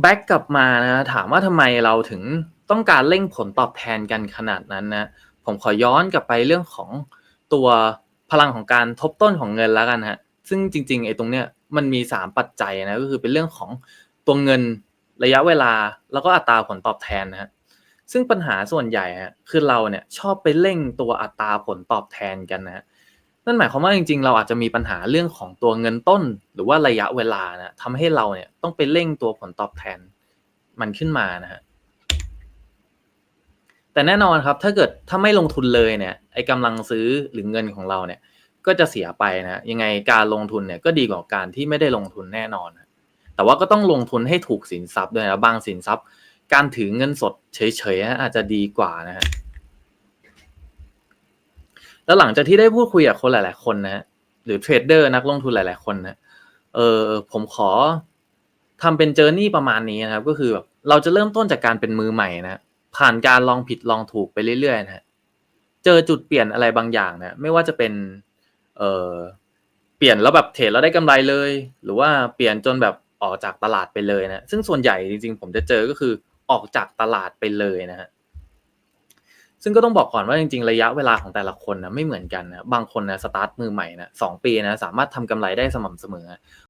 แบ็กกลับมานะถามว่าทำไมเราถึงต้องการเร่งผลตอบแทนกันขนาดนั้นนะผมขอย้อนกลับไปเรื่องของตัวพลังของการทบต้นของเงินแล้วกันฮะซึ่งจริงๆไอ้ตรงเนี้ยมันมีสามปัจจัยนะก็คือเป็นเรื่องของตัวเงินระยะเวลาแล้วก็อัตราผลตอบแทนนะฮะซึ่งปัญหาส่วนใหญ่ฮะคือเราเนี่ยชอบไปเร่งตัวอัตราผลตอบแทนกันนะฮะ นั่นหมายความว่าจริงๆ เราอาจจะมีปัญหาเรื่องของตัวเงินต้น หรือว่าระยะเวลานะทำให้เราเนี่ยต้องไปเร่งตัวผลตอบแทนมันขึ้นมานะฮะแต่แน่นอนครับถ้าเกิดถ้าไม่ลงทุนเลยเนี่ยไอ้กำลังซื้อหรือเงินของเราเนี่ยก็จะเสียไปนะยังไงการลงทุนเนี่ยก็ดีกว่าการที่ไม่ได้ลงทุนแน่นอนนะแต่ว่าก็ต้องลงทุนให้ถูกสินทรัพย์ด้วยนะบางสินทรัพย์ การถือเงินสดเฉยๆอาจจะดีกว่านะฮะ แล้วหลังจากที่ได้พูดคุยกับคนหลาย ๆ คนนะฮะหรือเทรดเดอร์นักลงทุนหลาย ๆ คนนะเออผมขอทำเป็นเจอร์นี่ประมาณนี้นะครับ ก็คือแบบเราจะเริ่มต้นจากการเป็นมือใหม่นะผ่านการลองผิดลองถูกไปเรื่อย ๆ นะเจอจุดเปลี่ยนอะไรบางอย่างนะไม่ว่าจะเป็นเออเปลี่ยนแล้วแบบเทรดแล้วได้กำไรเลย หรือว่าเปลี่ยนจนแบบออกจากตลาดไปเลยนะซึ่งส่วนใหญ่จริง ๆ ผมจะเจอก็คือออกจากตลาดไปเลยนะฮะ ซึ่งก็ต้องบอกก่อนว่าจริงๆ ระยะเวลาของแต่ละคนนะไม่เหมือนกันนะบางคนนะสตาร์ทมือใหม่นะสองปีนะสามารถทำกำไรได้สม่ำเสมอ